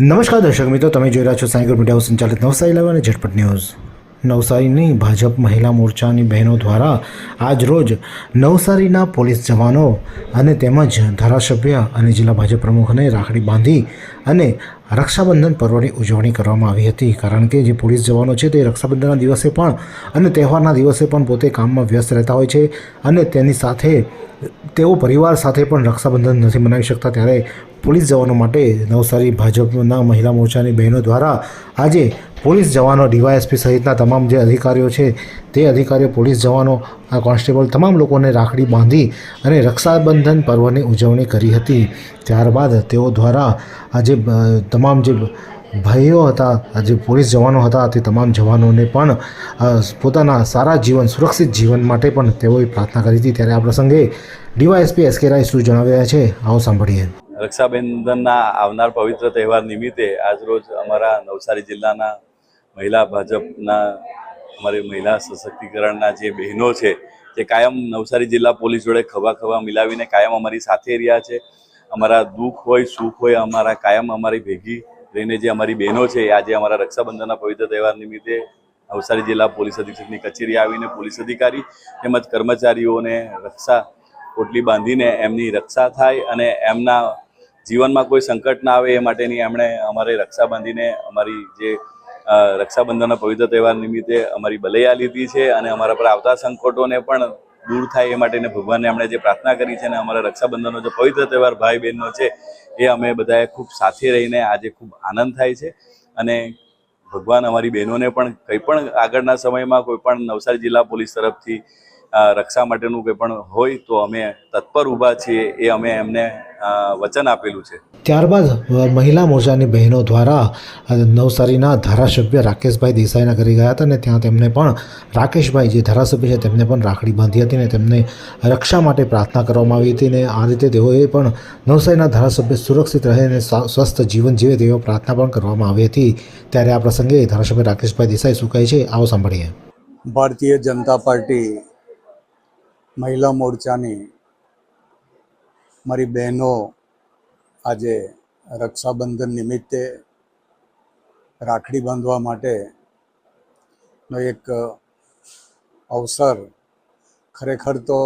નમસ્કાર દર્શક મિત્રો, તમે જોઈ રહ્યા છો સાયકલ મીડિયા સંચાલિત નવસારી લાઈવ અને ઝટપટ ન્યૂઝ. નવસારીની ભાજપ મહિલા મોરચાની બહેનો દ્વારા આજ રોજ નવસારીના પોલીસ જવાનો અને તેમજ ધારાસભ્ય અને જિલ્લા ભાજપ પ્રમુખને રાખડી બાંધી અને રક્ષાબંધન પર્વની ઉજવણી કરવામાં આવી હતી. કારણ કે જે પોલીસ જવાનો છે તે રક્ષાબંધનના દિવસે પણ અને તહેવારના દિવસે પણ પોતે કામમાં વ્યસ્ત રહેતા હોય છે અને તેની સાથે તેઓ પરિવાર સાથે પણ રક્ષાબંધન નથી મનાવી શકતા. ત્યારે પોલીસ જવાનો માટે નવસારી ભાજપના મહિલા મોરચાની બહેનો દ્વારા આજે પોલીસ જવાનો ડીવાયએસપી સહિતના તમામ જે અધિકારીઓ છે, તે અધિકારીઓ, પોલીસ જવાનો, આ કોન્સ્ટેબલ તમામ લોકોને રાખડી બાંધી અને રક્ષાબંધન પર્વની ઉજવણી કરી હતી. ત્યારબાદ તેઓ દ્વારા આજે જે તમામ જે ભાઈઓ હતા, આ જે પોલીસ જવાનો હતા, તે તમામ જવાનોને પણ પોતાના સારા જીવન, સુરક્ષિત જીવન માટે પણ તેઓએ પ્રાર્થના કરી હતી. ત્યારે આ પ્રસંગે ડીવાયએસપી એસ કે રાય શું જણાવ્યા છે, આવો સાંભળીએ. રક્ષાબંધનના આવનાર પવિત્ર તહેવાર નિમિત્તે આજરોજ અમારા નવસારી જિલ્લાના મહિલા ભાજપના, અમારી મહિલા સશક્તિકરણના જે બહેનો છે, જે કાયમ નવસારી જિલ્લા પોલીસ જોડે ખભા ખભા મિલાવીને કાયમ અમારી સાથે રહ્યા છે. અમારા દુઃખ હોય, સુખ હોય, અમારા કાયમ અમારી ભેગી રહીને જે અમારી બહેનો છે આજે અમારા રક્ષાબંધનના પવિત્ર તહેવાર નિમિત્તે નવસારી જિલ્લા પોલીસ અધિક્ષકની કચેરી આવીને પોલીસ અધિકારી તેમજ કર્મચારીઓને રક્ષા પોટલી બાંધીને એમની રક્ષા થાય અને એમના જીવનમાં કોઈ સંકટ ના આવે એ માટેની એમણે અમારે રક્ષા બાંધીને અમારી જે રક્ષાબંધનના પવિત્ર તહેવાર નિમિત્તે અમારી બલૈયા લીધી છે અને અમારા પર આવતા સંકટોને પણ દૂર થાય એ માટેને ભગવાનને આપણે જે પ્રાર્થના કરી છે અને અમારા રક્ષાબંધનનો જે પવિત્ર તહેવાર ભાઈ બહેનનો છે, એ અમે બધાએ ખૂબ સાથે રહીને આજે ખૂબ આનંદ થાય છે. અને ભગવાન અમારી બહેનોને પણ કંઈ પણ આગળના સમયમાં કોઈ પણ નવસારી જિલ્લા પોલીસ તરફથી રક્ષા માટેનું કંઈ પણ હોય તો અમે તત્પર ઊભા છીએ એ અમે એમને વચન આપેલું છે. ત્યારબાદ મહિલા મોરચાની બહેનો દ્વારા નવસારીના ધારાસભ્ય રાકેશભાઈ દેસાઈના ઘરે ગયા હતા અને ત્યાં તેમને પણ રાકેશભાઈ જે ધારાસભ્ય છે તેમને પણ રાખડી બાંધી હતી અને તેમને રક્ષા માટે પ્રાર્થના કરવામાં આવી હતી ને આ રીતે તેઓએ પણ નવસારીના ધારાસભ્ય સુરક્ષિત રહે અને સ્વસ્થ જીવન જીવે તેવી પ્રાર્થના પણ કરવામાં આવી હતી. ત્યારે આ પ્રસંગે ધારાસભ્ય રાકેશભાઈ દેસાઈ શું કહે છે? આવો સાંભળીએ. ભારતીય જનતા પાર્ટી મહિલા મોરચાની મારી બહેનો આજે રક્ષાબંધન નિમિત્તે રાખડી બાંધવા માટેનો એક અવસર ખરેખર તો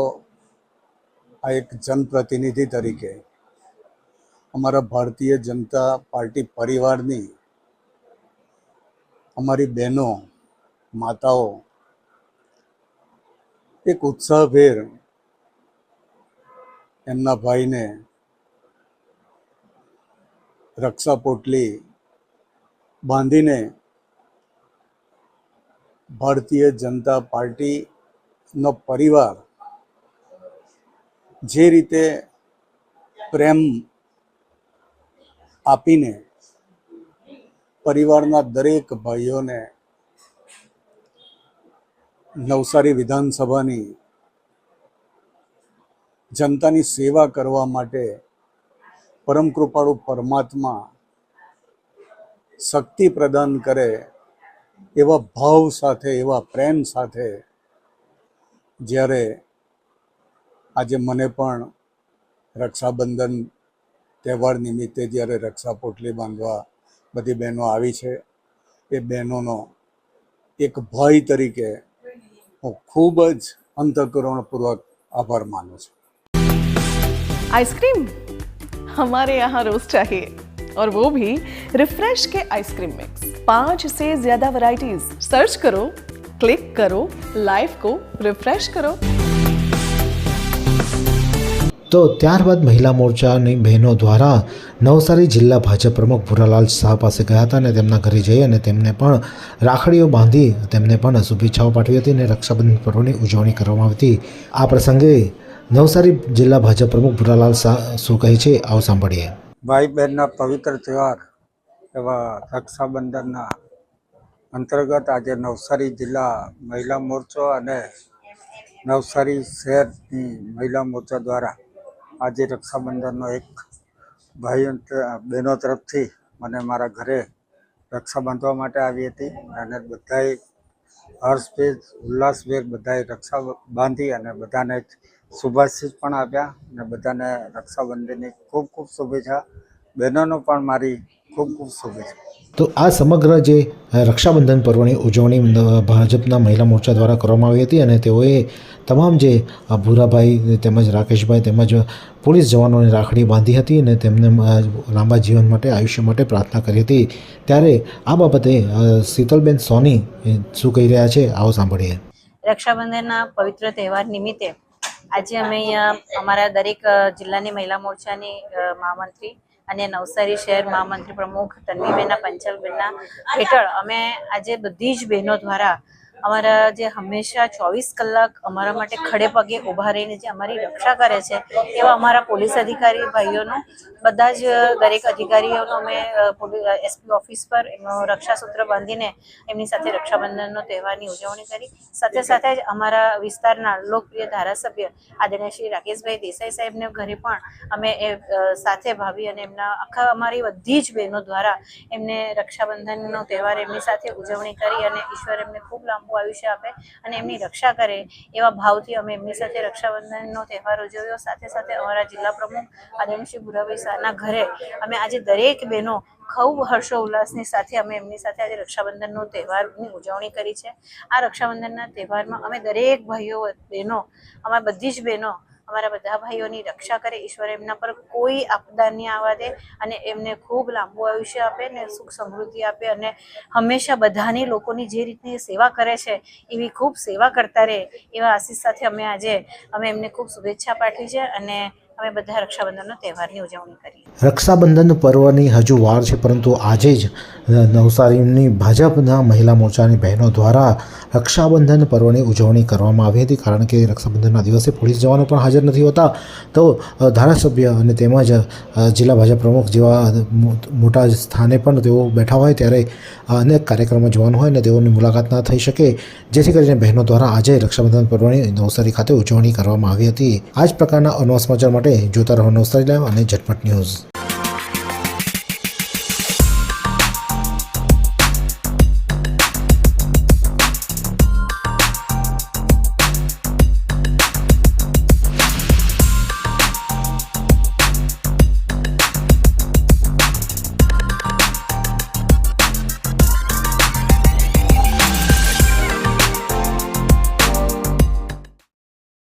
આ એક જનપ્રતિનિધિ તરીકે અમારા ભારતીય જનતા પાર્ટી પરિવારની અમારી બહેનો, માતાઓ એક ઉત્સાહભેર એમના ભાઈને રક્ષા પોટલી બાંધીને ભારતીય જનતા પાર્ટીનો પરિવાર જે રીતે પ્રેમ આપીને પરિવારના દરેક ભાઈઓને નવસારી વિધાનસભાની જનતાની સેવા કરવા માટે પરમ કૃપાળુ પરમાત્મા શક્તિ પ્રદાન કરે એવા ભાવ સાથે, એવા પ્રેમ સાથે જ્યારે આજે મને પણ રક્ષાબંધન તહેવાર નિમિત્તે જ્યારે રક્ષા પોટલી બાંધવા બધી બહેનો આવી છે, એ બહેનોનો એક ભાઈ તરીકે હું ખૂબ જ અંતઃકરણપૂર્વક આભાર માનું છું आइसक्रीम हमारे यहाँ रोज चाहिए और वो भी रिफ्रेश के आइसक्रीम मिक्स पांच से ज्यादा वैरायटीज सर्च करो क्लिक करो लाइफ को रिफ्रेश करो તો ત્યારબાદ મહિલા મોરચાની બહેનો દ્વારા નવસારી જિલ્લા ભાજપ પ્રમુખ ભૂરાલાલ શાહ પાસે ગયા હતા અને તેમના ઘરે જઈ અને તેમને પણ રાખડીઓ બાંધી તેમને પણ શુભેચ્છાઓ પાઠવી હતી અને રક્ષાબંધન પર્વની ઉજવણી કરવામાં આવી હતી. આ પ્રસંગે નવસારી જિલ્લા ભાજપ પ્રમુખ ભૂરાલાલ શાહ શું કહે છે આવું સાંભળીએ. ભાઈ બહેનના પવિત્ર તહેવાર એવા રક્ષાબંધનના અંતર્ગત આજે નવસારી જિલ્લા મહિલા મોરચો અને નવસારી શહેરની મહિલા મોરચા દ્વારા આજે રક્ષાબંધનનો એક ભાઈ બહેનો તરફથી મને મારા ઘરે રક્ષા બાંધવા માટે આવી હતી. અને બધાએ હર્ષભેર ઉલ્લાસભેર બધાએ રક્ષા બાંધી અને બધાને શુભાશીષ પણ આપ્યા. અને બધાને રક્ષાબંધનની ખૂબ ખૂબ શુભેચ્છા. બહેનોનો પણ મારી ખૂબ ખૂબ શુભેચ્છા. તો આ સમગ્ર જે રક્ષાબંધન પર્વની ઉજવણી ભાજપના મહિલા મોરચા દ્વારા કરવામાં આવી હતી અને તેઓએ તમામ જે ભૂરાભાઈ તેમજ રાકેશભાઈ તેમજ પોલીસ જવાનોને રાખડી બાંધી હતી અને તેમને લાંબા જીવન માટે આયુષ્ય માટે પ્રાર્થના કરી હતી. ત્યારે આ બાબતે શીતલબેન સોની શું કહી રહ્યા છે? આવો સાંભળીએ. રક્ષાબંધનના પવિત્ર તહેવાર નિમિત્તે આજે અમે અહીંયા અમારા દરેક જિલ્લાની મહિલા મોરચાની મહામંત્રી અને નવસારી શહેર મહામંત્રી પ્રમુખ તન્વીબેનના પંચાલબેનના હેઠળ અમે આજે બધી જ બહેનો દ્વારા અમારા જે હંમેશા ચોવીસ કલાક અમારા માટે ખડે પગે ઊભા રહીને જે અમારી રક્ષા કરે છે, એવા અમારા પોલીસ અધિકારી ભાઈઓનું, બધા જ દરેક અધિકારીઓનો અમે એસપી ઓફિસ પર એમનું રક્ષાસૂત્ર બાંધીને એમની સાથે રક્ષાબંધનનો તહેવારની ઉજવણી કરી. સાથે સાથે જ અમારા વિસ્તારના લોકપ્રિય ધારાસભ્ય આદરણીય શ્રી રાકેશભાઈ દેસાઈ સાહેબને ઘરે પણ અમે એ સાથે ભાવી અને એમના આખા અમારી બધી જ બહેનો દ્વારા એમને રક્ષાબંધનનો તહેવાર એમની સાથે ઉજવણી કરી અને ઈશ્વર એમને ખૂબ લાંબુ આયુષ્ય આપે અને એમની રક્ષા કરે એવા ભાવથી અમે એમની સાથે રક્ષાબંધનનો તહેવાર ઉજવ્યો. સાથે સાથે અમારા જિલ્લા પ્રમુખ આદરણીય શ્રી ભુરાભાઈ શાહના ઘરે અમે આજે દરેક બહેનો ખૂબ હર્ષો ઉલ્લાસની સાથે અમે એમની સાથે આજે રક્ષાબંધનનો તહેવારની ઉજવણી કરી છે. આ રક્ષાબંધનના તહેવારમાં અમે દરેક ભાઈઓ, બહેનો, અમારા બધી જ બહેનો અમારા બધા ભાઈઓની રક્ષા કરે, ઈશ્વર એમના પર કોઈ આપદા નહીં આવવા દે અને એમને ખૂબ લાંબુ આયુષ્ય આપે ને સુખ સમૃદ્ધિ આપે અને હંમેશા બધાની લોકોની જે રીતની સેવા કરે છે, એવી ખૂબ સેવા કરતા રહે, એવા આશીષ સાથે અમે આજે અમે એમને ખૂબ શુભેચ્છા પાઠવી છે અને અમે બધા રક્ષાબંધનનો તહેવારની ઉજવણી કરીએ. રક્ષાબંધન પર્વની હજુ વાર છે, પરંતુ આજે જ નવસારીની ભાજપના મહિલા મોરચાની બહેનો દ્વારા રક્ષાબંધન પર્વની ઉજવણી કરવામાં આવી હતી, કારણ કે રક્ષાબંધનના દિવસે પોલીસ જવાનો પણ હાજર નથી હોતા. તો ધારાસભ્ય અને તેમજ જિલ્લા ભાજપ પ્રમુખ જેવા મોટા સ્થાને પણ તેઓ બેઠા હોય ત્યારે અનેક કાર્યક્રમો જોવાનું હોય ને તેઓની મુલાકાત ના થઈ શકે. જેથી કરીને બહેનો દ્વારા આજે રક્ષાબંધન પર્વની નવસારી ખાતે ઉજવણી કરવામાં આવી હતી. આ જ પ્રકારના અનવા સમાચાર માટે જોતા રહો લાઈવ અને ઝટપટ ન્યૂઝ.